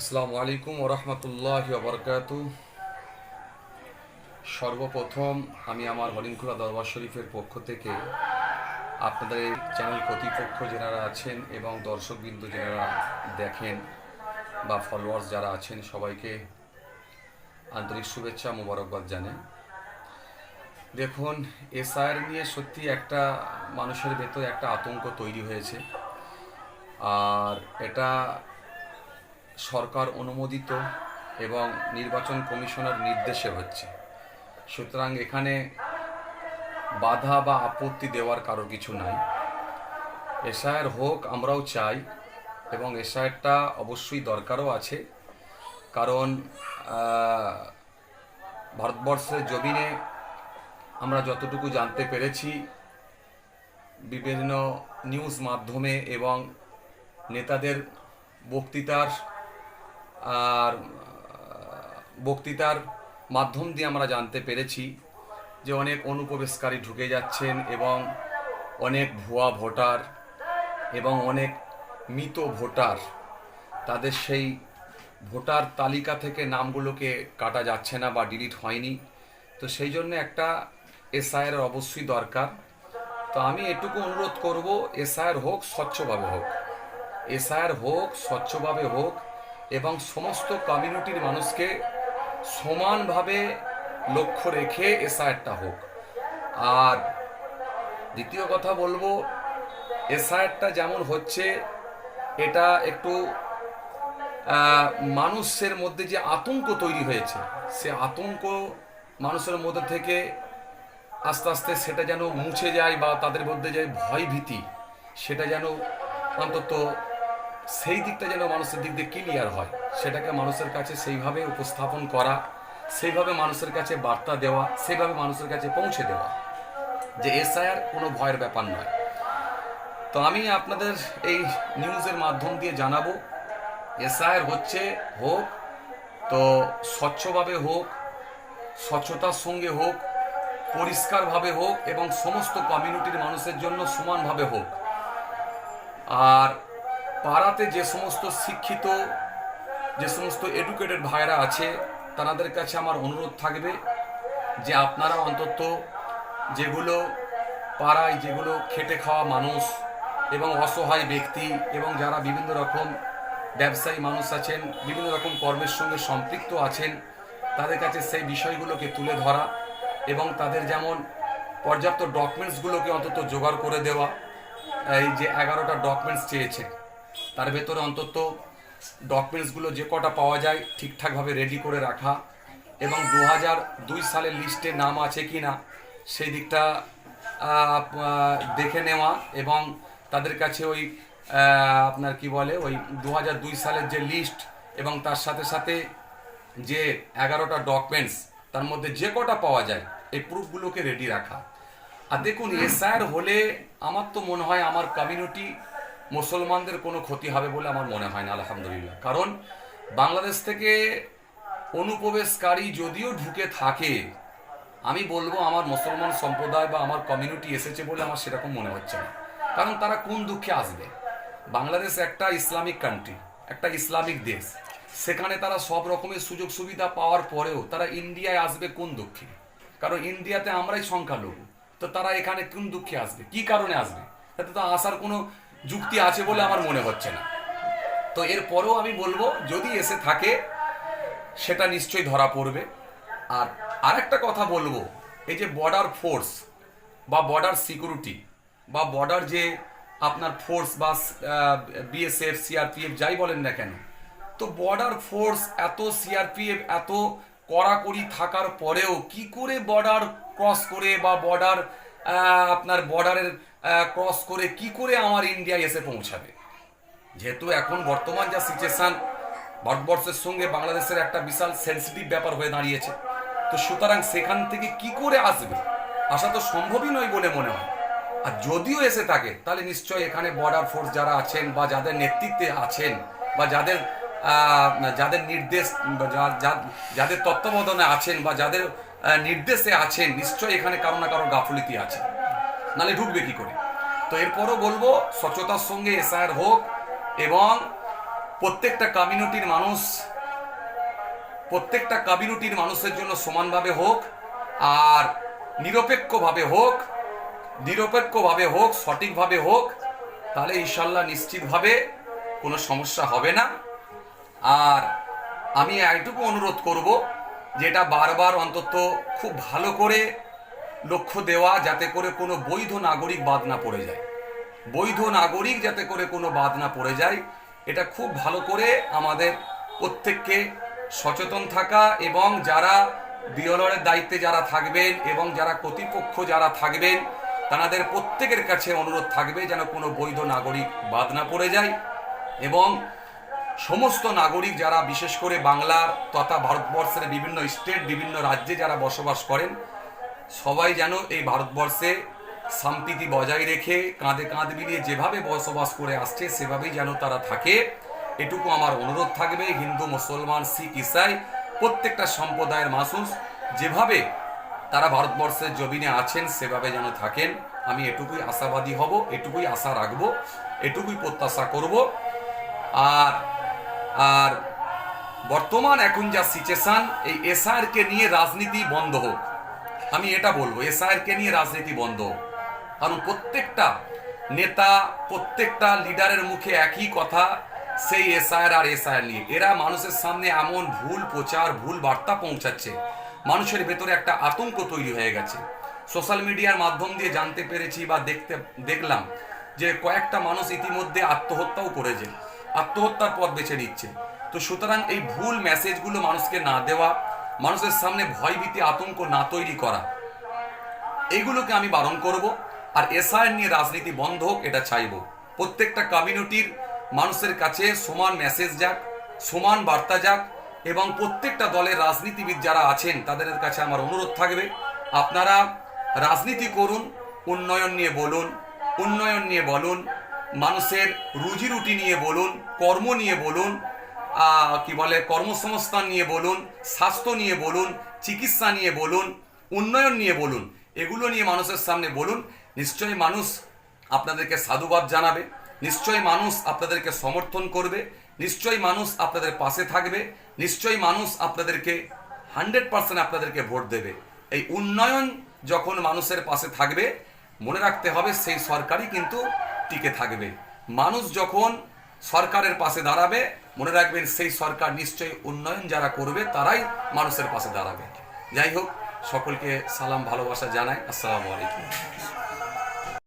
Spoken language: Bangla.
আসসালামু আলাইকুম ওরহমতুল্লাহ বরকাত সর্বপ্রথম আমি আমার হরিণখোলা দরবার শরীফের পক্ষ থেকে আপনাদের চ্যানেল কর্তৃপক্ষ যারা আছেন এবং দর্শকবৃন্দ যারা দেখেন বা ফলোয়ার্স যারা আছেন, সবাইকে আন্তরিক শুভেচ্ছা, মোবারকবাদ জানাই। দেখুন, এসআইআর নিয়ে সত্যি একটা মানুষের ভেতরে একটা আতঙ্ক তৈরি হয়েছে। আর এটা সরকার অনুমোদিত এবং নির্বাচন কমিশনের নির্দেশে হচ্ছে। সুতরাং এখানে বাধা বা আপত্তি দেওয়ার কারও কিছু নাই। এসআইআর হোক, আমরাও চাই এবং এসআইআরটা অবশ্যই দরকারও আছে। কারণ ভারতবর্ষের জমিনে আমরা যতটুকু জানতে পেরেছি, বিভিন্ন নিউজ মাধ্যমে এবং নেতাদের বক্তৃতার আর বক্তৃতার মাধ্যম দিয়ে আমরা জানতে পেরেছি যে অনেক অনুপ্রবেশকারী ঢুকে যাচ্ছেন এবং অনেক ভুয়া ভোটার এবং অনেক মৃত ভোটার তাদের সেই ভোটার তালিকা থেকে নামগুলোকে কাটা যাচ্ছে না বা ডিলিট হয়নি। তো সেই জন্য একটা এসআইয়ের অবশ্যই দরকার। তো আমি এটুকু অনুরোধ করব, এসআইআর হোক, স্বচ্ছভাবে হোক। এসআইআর হোক, স্বচ্ছভাবে হোক এবং সমস্ত কমিউনিটির মানুষকে সমানভাবে লক্ষ্য রেখে এসআইআরটা হোক। আর দ্বিতীয় কথা বলব, এসআইআরটা যেমন হচ্ছে, এটা একটু মানুষের মধ্যে যে আতঙ্ক তৈরি হয়েছে, সে আতঙ্ক মানুষের মধ্যে থেকে আস্তে আস্তে সেটা যেন মুছে যায় বা তাদের মধ্যে যে ভয় ভীতি সেটা যেন অন্তত সেই দিকটা যেন মানুষের দিক দিয়ে ক্লিয়ার হয়। সেটাকে মানুষের কাছে সেইভাবে উপস্থাপন করা, সেইভাবে মানুষের কাছে বার্তা দেওয়া, সেইভাবে মানুষের কাছে পৌঁছে দেওয়া। যে এসআইআর কোনো ভয়ের ব্যাপার নয়। তো আমি আপনাদের এই নিউজের মাধ্যম দিয়ে জানাব, এসআইআর হচ্ছে হোক, তো স্বচ্ছভাবে হোক, স্বচ্ছতার সঙ্গে হোক, পরিষ্কারভাবে হোক এবং সমস্ত কমিউনিটির মানুষের জন্য সমানভাবে হোক। আর পাড়াতে যে সমস্ত শিক্ষিত, যে সমস্ত এডুকেটেড ভাইরা আছে, তাদের কাছে আমার অনুরোধ থাকবে যে আপনারা অন্তত যেগুলো পাড়ায় যেগুলো খেটে খাওয়া মানুষ এবং অসহায় ব্যক্তি এবং যারা বিভিন্ন রকম ব্যবসায়ী মানুষ আছেন, বিভিন্ন রকম কর্মের সঙ্গে সম্পৃক্ত আছেন, তাদের কাছে সেই বিষয়গুলোকে তুলে ধরা এবং তাদের যেমন পর্যাপ্ত ডকুমেন্টসগুলোকে অন্তত জোগাড় করে দেওয়া, এই যে এগারোটা ডকুমেন্টস চেয়েছে। তার ভেতরে অন্তত ডকুমেন্টসগুলো যে কটা পাওয়া যায় ঠিকঠাকভাবে রেডি করে রাখা এবং দু হাজার দুই সালের লিস্টে নাম আছে কি না সেই দিকটা দেখে নেওয়া এবং তাদের কাছে ওই আপনার কি বলে ওই দু হাজার দুই সালের যে লিস্ট এবং তার সাথে সাথে যে এগারোটা ডকুমেন্টস তার মধ্যে যে কটা পাওয়া যায়, এই প্রুফগুলোকে রেডি রাখা। আর দেখুন, এসআইআর হলে আমার তো মনে হয় আমার কমিউনিটি মুসলমানদের কোনো ক্ষতি হবে বলে আমার মনে হয় না, আলহামদুলিল্লাহ। কারণ বাংলাদেশ থেকে অনুপ্রবেশকারী যদিও ঢুকে থাকে, আমি বলব আমার মুসলমান সম্প্রদায় বা আমার কমিউনিটি এসেছে বলে আমার সেরকম মনে হচ্ছে না। কারণ তারা কোন দুঃখে আসবে? বাংলাদেশ একটা ইসলামিক কান্ট্রি একটা ইসলামিক দেশ। সেখানে তারা সব রকমের সুযোগ সুবিধা পাওয়ার পরেও তারা ইন্ডিয়ায় আসবে কোন দুঃখে? কারণ ইন্ডিয়াতে আমরাই সংখ্যালঘু, তো তারা এখানে কোন দুঃখে আসবে? কি কারণে আসবে? তাতে তো আসার কোনো যুক্তি আছে বলে আমার মনে হচ্ছে না। তো এরপরেও আমি বলব, যদি এসে থাকে, সেটা নিশ্চয়ই ধরা পড়বে। আর আরেকটা কথা বলব, এই যে বর্ডার ফোর্স বা বর্ডার সিকিউরিটি বা বর্ডার যে আপনার ফোর্স বা বিএসএফ সিআরপিএফ যাই বলেন না কেন, তো বর্ডার ফোর্স এত সিআরপিএফ এত কড়াকড়ি থাকার পরেও কি করে বর্ডার ক্রস করে বা বর্ডার আপনার বর্ডারের ক্রস করে কি করে আমার ইন্ডিয়ায় এসে পৌঁছাবে? যেহেতু এখন বর্তমান যা সিচুয়েশন ভারতবর্ষের সঙ্গে বাংলাদেশের একটা বিশাল সেন্সিটিভ ব্যাপার হয়ে দাঁড়িয়েছে। তো সুতরাং সেখান থেকে কি করে আসবে? আসা তো সম্ভবই নয় বলে মনে হয়। আর যদিও এসে থাকে, তাহলে নিশ্চয়ই এখানে বর্ডার ফোর্স যারা আছেন বা যাদের নেতৃত্বে আছেন বা যাদের যাদের নির্দেশ যাদের তত্ত্বাবধানে আছেন বা যাদের নির্দেশে আছেন, নিশ্চয়ই এখানে কারও না কারও গাফলিতি আছে। নালে ঢুকবে কি করে? তো এরপরও বলব, স্বচ্ছতার সঙ্গে এসআইআর হোক এবং প্রত্যেকটা কমিউনিটির মানুষ, প্রত্যেকটা কমিউনিটির মানুষের জন্য সমানভাবে হোক আর নিরপেক্ষভাবে হোক নিরপেক্ষভাবে হোক, সঠিকভাবে হোক, তাহলে ইনশাল্লাহ নিশ্চিতভাবে কোনো সমস্যা হবে না। আর আমি এইটুকু অনুরোধ করব, যেটা বারবার অন্তত খুব ভালো করে লক্ষ্য দেওয়া যাতে করে কোনো বৈধ নাগরিক বাদ না পড়ে যায়। বৈধ নাগরিক যাতে করে কোনো বাদ না পড়ে যায়, এটা খুব ভালো করে আমাদের প্রত্যেককে সচেতন থাকা এবং যারা বিওলরের দায়িত্বে যারা থাকবেন এবং যারা কর্তৃপক্ষ যারা থাকবেন, তাদের প্রত্যেকের কাছে অনুরোধ থাকবে যেন কোনো বৈধ নাগরিক বাদ না পড়ে যায় এবং সমস্ত নাগরিক যারা বিশেষ করে বাংলার তথা ভারতবর্ষের বিভিন্ন স্টেট, বিভিন্ন রাজ্যে যারা বসবাস করেন সবাই যেন এই ভারতবর্ষে শান্তিটি বজায় রেখে কাঁধে কাঁধ মিলিয়ে যেভাবে বসবাস করে আসছে, সেভাবেই যেন তারা থাকে। এটুকু আমার অনুরোধ থাকবে, হিন্দু, মুসলমান, শিখ, ইসাই, প্রত্যেকটা সম্প্রদায়ের মানুষ যেভাবে তারা ভারতবর্ষের জমিনে আছেন, সেভাবে যেন থাকেন। আমি এটুকুই আশাবাদী হব, এটুকুই আশা রাখব, এটুকুই প্রত্যাশা করব। আর আর বর্তমান এখন যা সিচুয়েশন এই এসআরকে নিয়ে রাজনীতি বন্ধ হোক। আমি এটা বলব এসআরকে নিয়ে রাজনীতি বন্ধ। কারণ প্রত্যেকটা নেতা, প্রত্যেকটা লিডারের মুখে একই কথা, সেই এসআইআর আর এসআইআর নিয়ে। এরা মানুষের সামনে এমন ভুল প্রচার, ভুল বার্তা পৌঁছাচ্ছে। মানুষের ভেতরে একটা আতঙ্ক তৈরি হয়ে গেছে। সোশ্যাল মিডিয়ার মাধ্যম দিয়ে জানতে পেরেছি বা দেখতে, দেখলাম যে কয়েকটা মানুষ ইতিমধ্যে আত্মহত্যাও করেছে। আত্মহত্যার পথ বেছে নিচ্ছে। তো সুতরাং এই ভুল মেসেজগুলো মানুষকে না দেওয়া মানুষের সামনে ভয়ভীতি আতঙ্ক না তৈরি করা। এগুলোকে আমি বারণ করব আর এসআইআর নিয়ে রাজনীতি বন্ধ হোক, এটা চাইব। প্রত্যেকটা কমিউনিটির মানুষের কাছে সমান মেসেজ যাক, সমান বার্তা যাক এবং প্রত্যেকটা দলের রাজনীতিবিদ যারা আছেন, তাদের কাছে আমার অনুরোধ থাকবে, আপনারা রাজনীতি করুন, উন্নয়ন নিয়ে বলুন, উন্নয়ন নিয়ে বলুন, মানুষের রুজি রুটি নিয়ে বলুন, কর্ম নিয়ে বলুন কি বলে, কর্মসংস্থান নিয়ে বলুন, স্বাস্থ্য নিয়ে বলুন, চিকিৎসা নিয়ে বলুন, উন্নয়ন নিয়ে বলুন, এগুলো নিয়ে মানুষের সামনে বলুন, নিশ্চয়ই মানুষ আপনাদেরকে সাধুবাদ জানাবে, নিশ্চয়ই মানুষ আপনাদেরকে সমর্থন করবে, নিশ্চয়ই মানুষ আপনাদের পাশে থাকবে, নিশ্চয়ই মানুষ আপনাদেরকে হান্ড্রেড পার্সেন্ট আপনাদেরকে ভোট দেবে। এই উন্নয়ন যখন মানুষের পাশে থাকবে, মনে রাখতে হবে সেই সরকারই কিন্তু টিকে থাকবে। মানুষ যখন সরকারের পাশে দাঁড়াবে। মনে রাখবেন, সেই সরকার নিশ্চয়ই উন্নয়ন যারা করবে, তারাই মানুষের পাশে দাঁড়াবে। যাই হোক, সকলকে সালাম, ভালোবাসা জানাই। আসসালামু আলাইকুম।